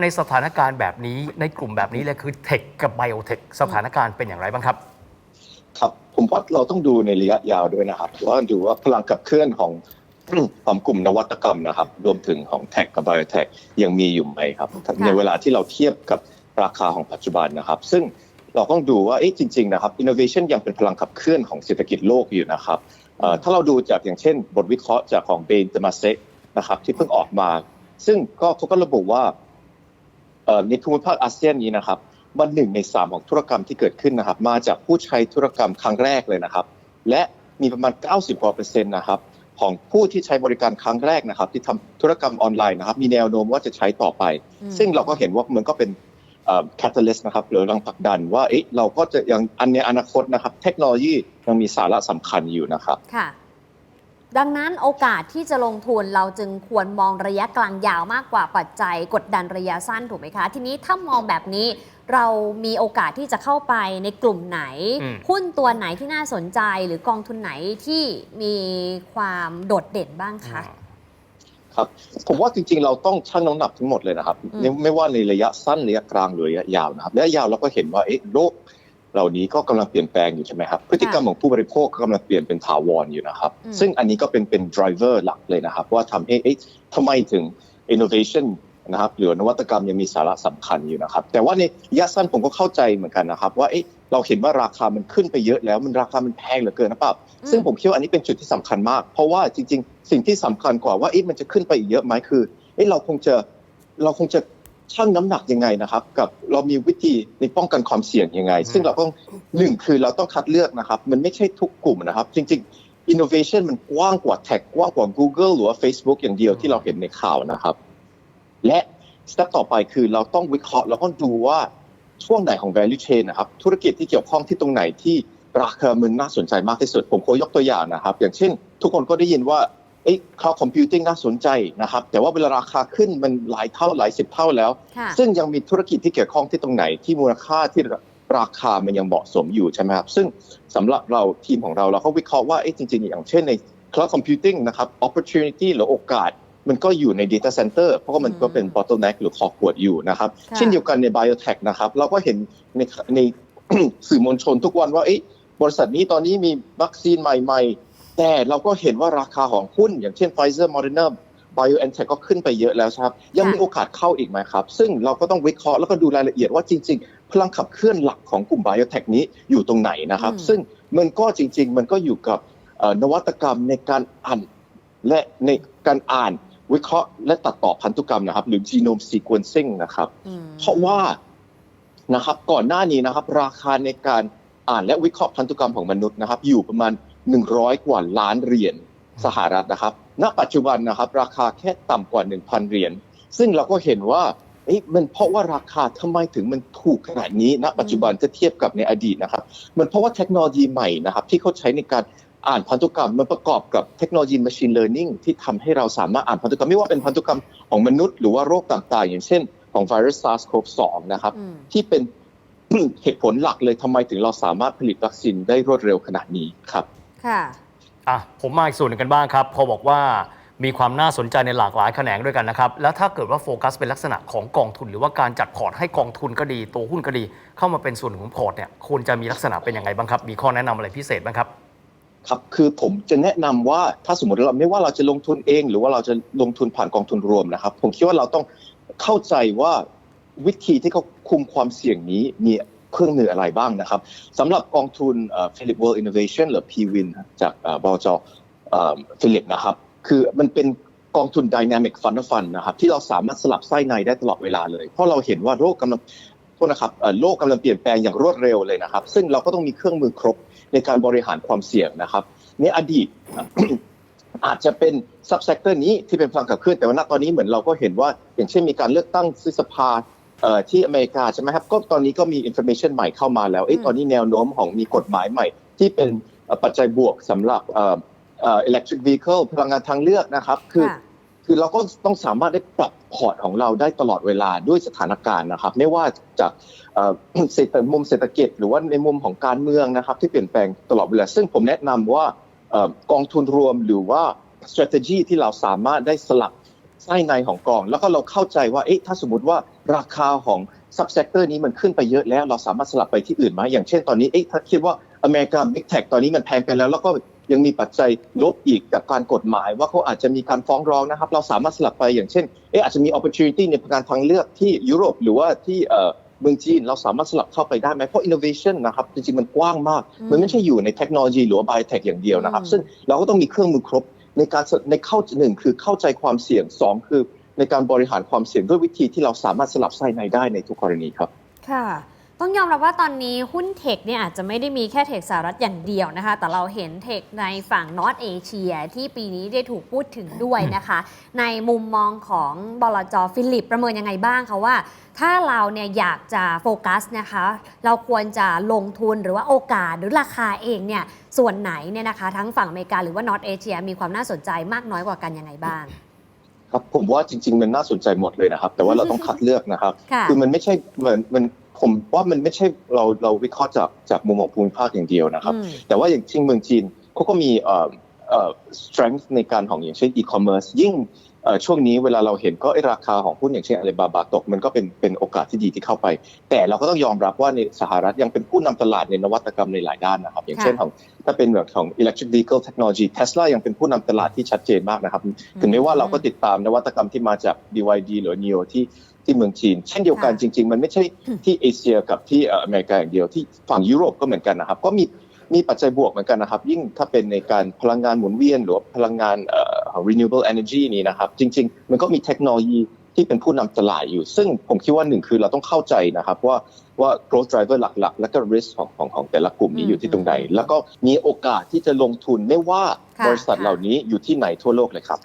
ในสถานการณ์แบบนี้ในกลุ่มแบบนี้เลยคือเทคกับไบโอเทคสถานการณ์เป็นอย่างไรบ้างครับ ครับ ผมว่าเราต้องดูในระยะยาวด้วยนะครับว่าดูว่าพลังขับเคลื่อนของของกลุ่มนวัตกรรมนะครับ รวมถึงของเทคกับไบโอเทคยังมีอยู่ไหมครับ ในเวลาที่เราเทียบกับราคาของปัจจุบันนะครับ ซึ่งเราต้องดูว่าเอ๊ะจริงๆนะครับ innovation ยังเป็นพลังขับเคลื่อนของเศรษฐกิจโลกอยู่นะครับเอ่อถ้าเราดูจากอย่างเช่น บทวิเคราะห์จากของเบนเตมาเซกนะครับที่เพิ่งออกมา ซึ่งก็เขาก็ระบุว่าเอ่อ ในภูมิภาคอาเซียนนี้นะครับมันหนึ่งในสามของธุรกรรมที่เกิดขึ้นนะครับ มาจากผู้ใช้ธุรกรรมครั้งแรกเลยนะครับ และมีประมาณ 90กว่าเปอร์เซ็นต์นะครับของผู้ที่ใช้บริการครั้งแรกนะครับ ที่ทำธุรกรรมออนไลน์นะครับ มีแนวโน้มว่าจะใช้ต่อไปอืมซึ่งเราก็เห็นว่ามันก็เป็นแคตตาลิสต์นะครับหรือแรงผลักดันว่าเอ๊ะเราก็จะยังอันในอนาคตนะครับ เทคโนโลยียังมีสาระสำคัญอยู่นะครับค่ะ ดังนั้นโอกาสที่จะลงทุนเราจึงควรมองระยะกลางยาวมากกว่าปัจจัย กดดันระยะสั้นถูกไหมคะ ทีนี้ถ้ามองแบบนี้เรามีโอกาสที่จะเข้าไปในกลุ่มไหน หุ้นตัวไหนที่น่าสนใจหรือกองทุนไหนที่มีความโดดเด่นบ้างคะครับผมว่าจริงๆ เราต้องชั่งน้ำหนักทั้งหมดเลยนะครับ ไม่ว่าในระยะสั้นระยะกลางหรือระยะยาวนะครับระยะยาวเราก็เห็นว่าเอ๊ะโลก เหล่านี้ก็กำลังเปลี่ยนแปลงอยู่ใช่ไหมครับ พฤติกรรมของผู้บริโภคก็กำลังเปลี่ยนเป็นถาวรอยู่นะครับอืมซึ่งอันนี้ก็เป็นเป็น driver หลักเลยนะครับ ว่าทำให้เอ๊ะทำไมถึง innovation นะครับหรือนวัตกรรมยังมีสาระสำคัญอยู่นะครับ แต่ว่าในระยะสั้นผมก็เข้าใจเหมือนกันนะครับ ว่าเอ๊ะเราเห็นว่าราคามันขึ้นไปเยอะแล้วมันราคามันแพงเหลือเกินนะเปล่าซึ่งผมคิดว่าอันนี้เป็นจุดที่สำคัญมาก เพราะว่าจริง ๆ สิ่งที่สำคัญกว่าว่าเอ๊ะมันจะขึ้นไปอีกเยอะไหมคือเอ๊ะเราคงจะเราคงจะ ชั่งน้ำหนักยังไงนะครับ กับเรามีวิธีในป้องกันความเสี่ยงยังไง ซึ่งเราต้องหนึ่งคือเราต้องคัดเลือกนะครับ มันไม่ใช่ทุกกลุ่มนะครับ จริง ๆ innovation มันกว้างกว่า tech กว้างกว่า Google หรือว่า Facebook อย่างเดียวที่เราเห็นในข่าวนะครับ และสเต็ปต่อไปคือเราต้องวิเคราะห์เราต้องดูว่าช่วงไหนของ value chain นะครับธุรกิจที่เกี่ยวข้องที่ตรงไหนที่ราคามันน่าสนใจมากที่สุด ผมขอยกตัวอย่างนะครับ อย่างเช่น ทุกคนก็ได้ยินว่า เอ้ cloud computing น่าสนใจนะครับ แต่ว่าเวลาราคาขึ้นมันหลายเท่าหลายสิบเท่าแล้วค่ะซึ่งยังมีธุรกิจที่เกี่ยวข้องที่ตรงไหนที่มูลค่าที่ราคามันยังเหมาะสมอยู่ใช่ไหมครับ ซึ่งสำหรับเราทีมของเราเราก็วิเคราะห์ว่าเอ๊ะจริงๆ อย่างเช่นใน cloud computing นะครับ opportunity หรือโอกาส มันก็อยู่ใน data center เพราะว่ามันก็เป็น bottleneck หรือคอขวดอยู่นะครับค่ะเช่นเดียวกันใน biotech นะครับเราก็เห็นในในสื่อมวลชนทุกวันว่าเอ๊ะบริษัทนี้ตอนนี้มีวัคซีนใหม่ ๆ แต่เราก็เห็นว่าราคาของหุ้น อย่างเช่น Pfizer Moderna BioNTech ก็ขึ้นไปเยอะแล้วครับ ยังมีโอกาสเข้าอีกไหมครับ ซึ่งเราก็ต้องวิเคราะห์แล้วก็ดูรายละเอียดว่าจริง ๆ พลังขับเคลื่อนหลักของกลุ่ม Biotech นี้อยู่ตรงไหนนะครับอืมซึ่งมันก็จริง ๆ มันก็อยู่กับเอ่อนวัตกรรมในการอ่านและในการอ่านวิเคราะห์และตัดต่อพันธุกรรมนะครับ หรือ genome sequencing นะครับอืมเพราะว่านะครับก่อนหน้านี้นะครับ ราคาในการอ่านและวิเคราะห์พันธุกรรมของมนุษย์นะครับ อยู่ประมาณ 100 กว่าล้านเหรียญสหรัฐนะครับ ณ ปัจจุบันนะครับราคาแค่ต่ำกว่า 1,000 เหรียญ ซึ่งเราก็เห็นว่าเอ๊ะมันเพราะว่าราคาทำไมถึงมันถูกขนาดนี้ณ ปัจจุบันจะเทียบกับในอดีตนะครับ มันเพราะว่าเทคโนโลยีใหม่นะครับที่เขาใช้ในการอ่านพันธุกรรมมันประกอบกับเทคโนโลยี machine learning ที่ทำให้เราสามารถอ่านพันธุกรรม ไม่ว่าเป็นพันธุกรรมของมนุษย์หรือว่าโรคต่างๆ อย่างเช่นของไวรัส SARS-CoV-2 นะครับอืมที่เป็นเหตุผลหลักเลยทำไมถึงเราสามารถผลิตวัคซีนได้รวดเร็วขนาดนี้ครับ ค่ะอะผมมาอีกส่วนหนึ่งกันบ้างครับ พอบอกว่ามีความน่าสนใจในหลากหลายแขนงด้วยกันนะครับ แล้วถ้าเกิดว่าโฟกัสเป็นลักษณะของกองทุน หรือว่าการจัดพอร์ตให้กองทุนก็ดี ตัวหุ้นก็ดี เข้ามาเป็นส่วนหนึ่งของพอร์ตเนี่ยควรจะมีลักษณะเป็นยังไงบ้างครับ มีข้อแนะนำอะไรพิเศษบ้างครับครับคือผมจะแนะนำว่าถ้าสมมติเราไม่ว่าเราจะลงทุนเอง หรือว่าเราจะลงทุนผ่านกองทุนรวมนะครับ ผมคิดว่าเราต้องเข้าใจว่าวิธีที่เขาคุมความเสี่ยงนี้มี เครื่องมืออะไรบ้างนะครับสำหรับกองทุน Philip World Innovation หรือ PWIN จากเอ่อบจฟิลิปนะครับ คือมันเป็นกองทุน Dynamic Fund of Fund นะครับ ที่เราสามารถสลับไส้ในได้ตลอดเวลาเลย เพราะเราเห็นว่าโลกกำลังโทษนะครับเอ่อโลกกำลังเปลี่ยนแปลงอย่างรวดเร็วเลยนะครับ ซึ่งเราก็ต้องมีเครื่องมือครบในการบริหารความเสี่ยงนะครับ ในอดีตอาจจะเป็นซับเซกเตอร์นี้ที่เป็นพลังขับเคลื่อนแต่ว่าณตอนนี้เหมือนเราก็เห็นว่า อย่างเช่นมีการเลือกตั้งซื้อสภา ที่อเมริกาใช่ไหมครับก็ตอนนี้ก็มีอินโฟ a t ชันใหม่เข้ามาแล้วเอ๊ะอืมตอนนี้แนวโน้มของมีกฎหมายใหม่ ที่เป็นเอ่อปัจจัยบวกสำหรับเอ่อเอ่อ electric vehicle พลังงานทางเลือกนะครับคือค่ะคือเราก็ต้องสามารถได้ปรับพอร์ตของเราได้ตลอดเวลาด้วยสถานการณ์นะครับ ไม่ว่าจากเอ่อเศรษฐมุมเศรษฐกิจหรือว่าในมุมของการเมืองนะครับ ที่เปลี่ยนแปลงตลอดเวลา ซึ่งผมแนะนำว่าเอ่อกองทุนรวมหรือว่า strategy ที่เราสามารถได้สลับ ไส้ในของกอง แล้วก็เราเข้าใจว่าเอ๊ะถ้าสมมติว่าราคาของซับเซกเตอร์นี้มันขึ้นไปเยอะแล้ว เราสามารถสลับไปที่อื่นไหมอย่างเช่นตอนนี้เอ๊ะถ้าคิดว่าอเมริกา Big Tech ตอนนี้มันแพงไปแล้ว แล้วก็ยังมีปัจจัยลบอีกกับการกฎหมาย ว่าเขาอาจจะมีการฟ้องร้องนะครับ เราสามารถสลับไปอย่างเช่นเอ๊ะอาจจะมี opportunity ในการทางเลือกที่ยุโรปหรือว่าที่เอ่อเมืองจีนเราสามารถสลับเข้าไปได้ไหมเพราะ innovation นะครับจริงๆมันกว้างมากอืมมันไม่ใช่อยู่ในเทคโนโลยีหรือว่า biotech อย่างเดียวนะครับอืมซึ่งเราก็ต้องมีเครื่องมือครบ ในการในเข้าหนึ่งคือเข้าใจความเสี่ยงสองคือในการบริหารความเสี่ยงด้วยวิธีที่เราสามารถสลับไส้ในได้ในทุกกรณีครับ ค่ะ ต้องยอมรับว่าตอนนี้หุ้นเทคเนี่ยอาจจะไม่ได้มีแค่เทคสหรัฐอย่างเดียวนะคะ แต่เราเห็นเทคในฝั่งนอตเอเชียที่ปีนี้ได้ถูกพูดถึงด้วยนะคะ ในมุมมองของบลจฟิลิปประเมินยังไงบ้างคะว่า ถ้าเราเนี่ยอยากจะโฟกัสนะคะ เราควรจะลงทุนหรือว่าโอกาสหรือราคาเองเนี่ยส่วนไหนเนี่ยนะคะ ทั้งฝั่งอเมริกาหรือว่านอตเอเชียมีความน่าสนใจมากน้อยกว่ากันยังไงบ้างครับผมว่าจริง ๆ มันน่าสนใจหมดเลยนะครับ แต่ว่าเราต้องคัดเลือกนะครับค่ะคือมันไม่ใใช่เหมือนมัน ผมว่ามันไม่ใช่เราเราวิเคราะห์จากจากมุมของภูมิภาคอย่างเดียวนะครับอืมแต่ว่าอย่างเช่นเมืองจีนเขาก็มีเอ่อเอ่อ strength ในการของอย่างเช่น e-commerce ยิ่งเอ่อช่วงนี้เวลาเราเห็นก็ไอ้ราคาของหุ้นอย่างเช่นอาลีบาบาตกมันก็เป็นเป็นโอกาสที่ดีที่เข้าไป แต่เราก็ต้องยอมรับว่าในสหรัฐยังเป็นผู้นำตลาดในนวัตกรรมในหลายด้านนะครับ อย่างเช่นของถ้าเป็นแบบของ electric vehicle technology Tesla ยังเป็นผู้นำตลาดที่ชัดเจนมากนะครับ ถึงแม้ว่าเราก็ติดตามนวัตกรรมที่มาจาก BYD หรือ NIO ที่ ที่เมืองจีน เช่นเดียวกันค่ะจริง ๆ มันไม่ใช่ที่เอเชียกับที่เอ่ออเมริกาอย่างเดียวที่ฝั่งยุโรปก็เหมือนกันนะครับ ก็มีมีปัจจัยบวกเหมือนกันนะครับ ยิ่งถ้าเป็นในการพลังงานหมุนเวียน หรือว่าพลังงานเอ่อ renewable energy นี้นะครับ จริง ๆ มันก็มีเทคโนโลยีที่เป็นผู้นำตลาดอยู่ ซึ่งผมคิดว่าหนึ่งคือเราต้องเข้าใจนะครับว่าว่า growth driver หลักๆ และก็ risk ของของของแต่ละกลุ่มนี้อยู่ที่ตรงไหน แล้วก็มีโอกาสที่จะลงทุนไม่ว่าค่ะบริษัทค่ะเหล่านี้อยู่ที่ไหนทั่วโลกเลยครับ